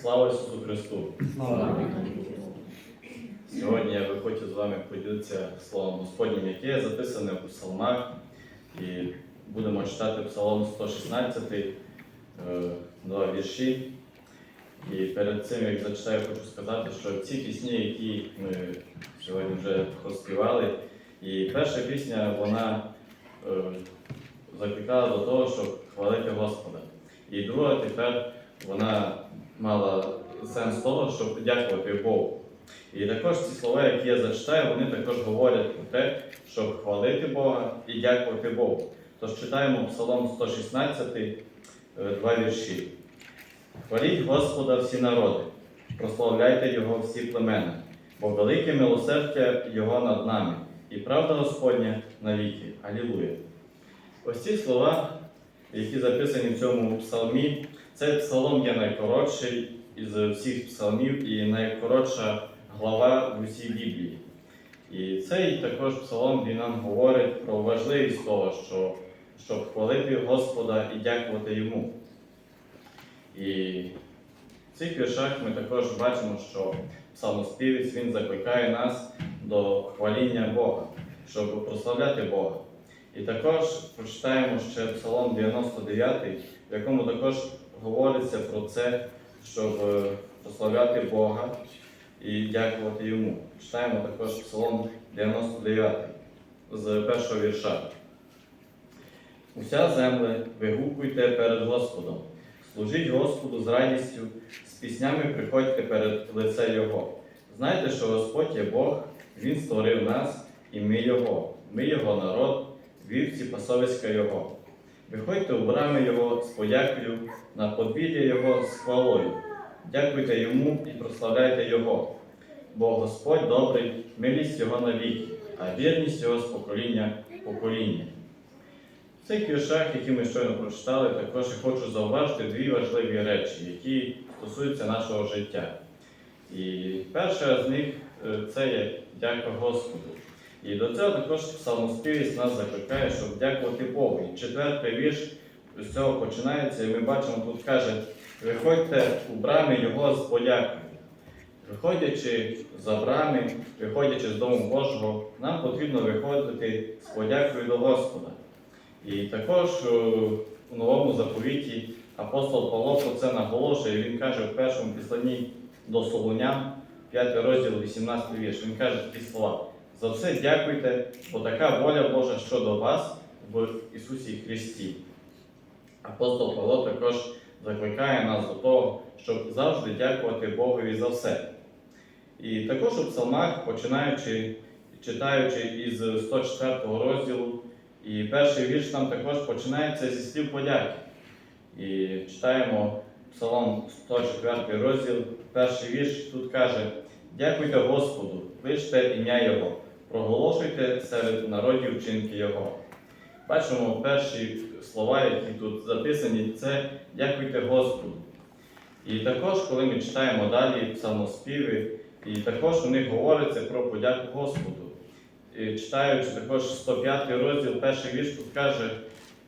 Слава Ісусу Христу! Сьогодні я би хотів з вами поділитися Словом Господнім, яке є записане у псалмах. І будемо читати Псалом 116, е, два вірші. І перед цим, як зачитаю, хочу сказати, що ці пісні, які ми сьогодні вже поспівали, і перша пісня, вона е, закликала до того, щоб хвалити Господа. І друга тепер вона мала сенс того, щоб дякувати Богу. І також ці слова, які я зачитаю, вони також говорять про те, щоб хвалити Бога і дякувати Богу. Тож читаємо Псалом 116, е, два вірші. Хваліть Господа всі народи, прославляйте Його всі племена, бо велике милосердя Його над нами, і правда Господня навіки. Алілуя. Ось ці слова, які записані в цьому псалмі, цей псалом є найкоротший із всіх псалмів і найкоротша глава в усій Біблії. І цей також псалом він нам говорить про важливість того, що, щоб хвалити Господа і дякувати Йому. І в цих віршах ми також бачимо, що псалмоспівець він закликає нас до хваління Бога, щоб прославляти Бога. І також прочитаємо ще Псалом 99, в якому також говориться про це, щоб е, прославляти Бога і дякувати Йому. Читаємо також Псалом 99 з першого вірша. Уся земле, вигукуйте перед Господом, служіть Господу з радістю, з піснями приходьте перед лице Його. Знайте, що Господь є Бог, Він створив нас, і ми Його, ми Його народ, вівці пасовиська Його. Виходьте у брами Його з подякою, на подвір'я Його з хвалою. Дякуйте Йому і прославляйте Його. Бо Господь добрий, милість Його навіки, а вірність Його з покоління в покоління. В цих віршах, які ми щойно прочитали, також я хочу зауважити дві важливі речі, які стосуються нашого життя. І перша з них е, це є дяка Господу. І до цього також псалмоспівець нас закликає, щоб дякувати Богу. І четвертий вірш з цього починається, і ми бачимо, тут каже: виходьте у брами Його з подякою. Виходячи за брами, виходячи з Дому Божого, нам потрібно виходити з подякою до Господа. І також е, у новому заповіті апостол Павло про це наголошує. Він каже в першому післанні до Солонян, 5 розділ, 18 вірш. Він каже такі слова: за все дякуйте, бо така воля Божа щодо вас в Ісусі Христі. Апостол Павло також закликає нас до того, щоб завжди дякувати Богові за все. І також у псалмах, починаючи, читаючи із 104 розділу, і перший вірш там також починається зі слів подяки. І читаємо Псалом 104 розділ, перший вірш тут каже: Дякуйте Господу, кличте ім'я Його, проголошуйте серед народів вчинки Його. Бачимо перші слова, які тут записані, це дякуйте Господу. І також, коли ми читаємо далі псалмоспіви, і також у них говориться про подяку Господу. І читаючи також 105 розділ, перший вірш тут каже,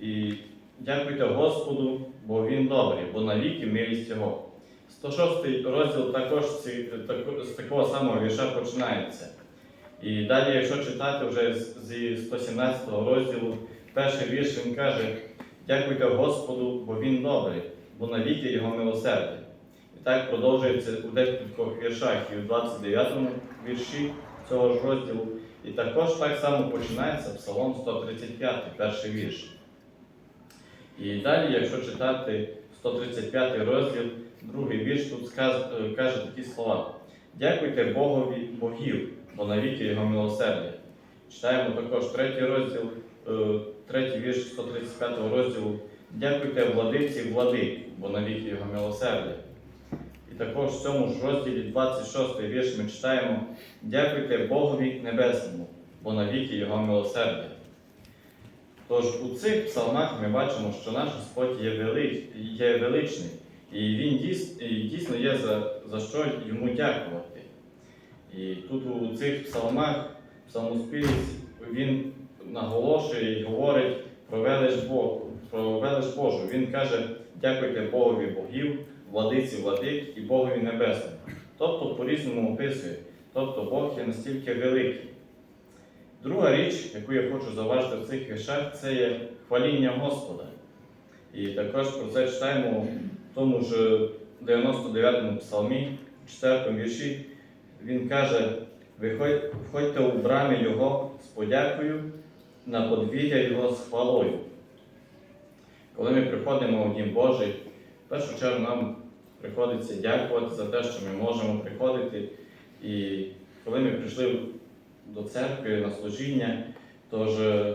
і дякуйте Господу, бо Він добрий, бо навіки милість Його. 106 розділ також з такого самого вірша починається. І далі, якщо читати вже зі 117 розділу, перший вірш він каже: Дякуйте Господу, бо Він добрий, бо навіки Його милосердя. І так продовжується у декількох віршах і у 29 вірші цього ж розділу. І також так само починається Псалом 135, перший вірш. І далі, якщо читати 135 розділ, другий вірш, тут е, каже такі слова: Дякуйте Богові Богів, бо навіки Його милосердя. Читаємо також третій розділ, е, третій вірш 135 розділу. Дякуйте владиці влади, бо навіки Його милосердя. І також в цьому ж розділі 26 вірш ми читаємо Дякуйте Богові Небесному, бо навіки Його милосердя. Тож у цих псалмах ми бачимо, що наш Господь є, вели... є величний, і Він дійсно є за... за що йому дякувати. І тут у цих псалмах псалмоспівець він наголошує і говорить про велич Богу, про велич Божу. Він каже, дякуйте Богові Богів, владиці владик і Богові Небесному. Тобто по-різному описує. Тобто Бог є настільки великий. Друга річ, яку я хочу зауважити в цих віршах, це є хваління Господа. І також про це читаємо в тому ж 99-му псалмі, 4 вірші. Він каже: «Виходь- входьте у брами Його з подякою, на подвір'я Його з хвалою. Коли ми приходимо в Дім Божий, в першу чергу нам приходиться дякувати за те, що ми можемо приходити. І коли ми прийшли до церкви на служіння, то ж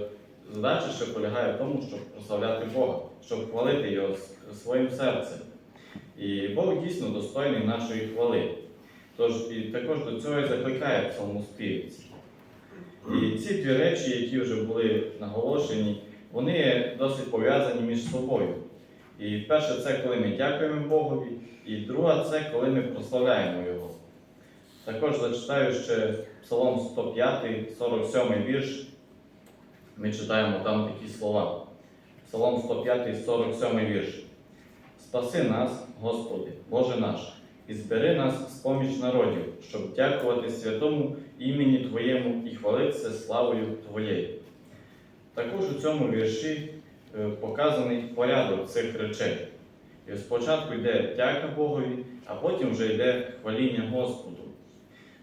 задача ще полягає в тому, щоб прославляти Бога, щоб хвалити Його своїм серцем. І Бог дійсно достойний нашої хвали. Тож і також до цього і закликає псалмоспівець. І ці дві речі, які вже були наголошені, вони досить пов'язані між собою. І перше, це коли ми дякуємо Богові, і друге, це коли ми прославляємо Його. Також зачитаю ще Псалом 105, 47 вірш. Ми читаємо там такі слова. Псалом 105, 47 вірш. Спаси нас, Господи, Боже наш, і збери нас з поміч народів, щоб дякувати святому імені Твоєму і хвалитися славою Твоєю. Також у цьому вірші е, показаний порядок цих речей. І спочатку йде дяка Богові, а потім вже йде хваління Господу.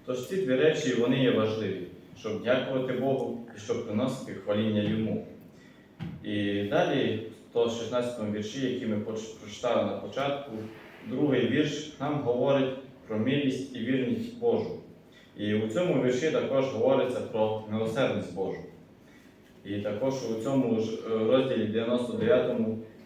Тож ці дві речі вони є важливі, щоб дякувати Богу і щоб приносити хваління Йому. І далі, в 116 вірші, який ми прочитали на початку, другий вірш нам говорить про милість і вірність Божу. І у цьому вірші також говориться про милосердність Божу. І також у цьому ж е, розділі 99,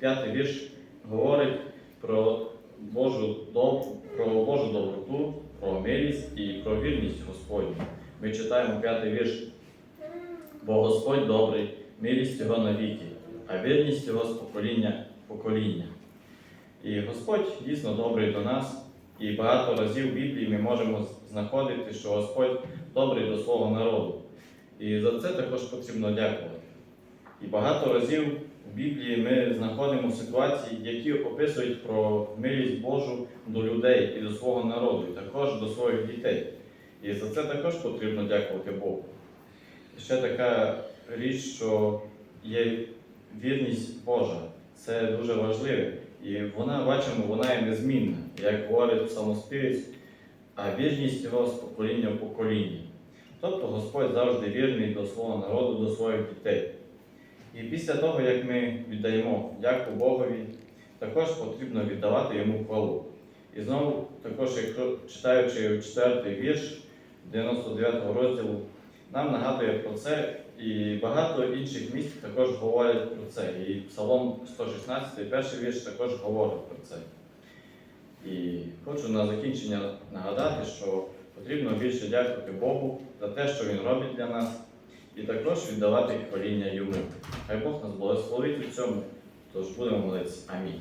5 вірш говорить про Божу, доб... про Божу доброту, про милість і про вірність Господню. Ми читаємо п'ятий вірш. Бо Господь добрий, милість Його навіки, а вірність Його з покоління в покоління. І Господь дійсно добрий до нас, і багато разів в Біблії ми можемо знаходити, що Господь добрий до свого народу. І за це також потрібно дякувати. І багато разів в Біблії ми знаходимо ситуації, які описують про милість Божу до людей і до свого народу, і також до своїх дітей. І за це також потрібно дякувати Богу. Ще така річ, що є вірність Божа. Це дуже важливе. І вона, бачимо, вона є незмінна, як говорить псалмоспівець, а вірність його з покоління в покоління. Тобто Господь завжди вірний до свого народу, до своїх дітей. І після того, як ми віддаємо дяку Богові, також потрібно віддавати йому хвалу. І знову, також, якщо читаючи четвертий вірш 99 розділу, нам нагадує про це, і багато інших місць також говорять про це. І Псалом 116, перший вірш також говорить про це. І хочу на закінчення нагадати, що потрібно більше дякувати Богу за те, що Він робить для нас, і також віддавати хваління йому. Хай Бог нас благословить у цьому, тож будемо молитися. Амінь.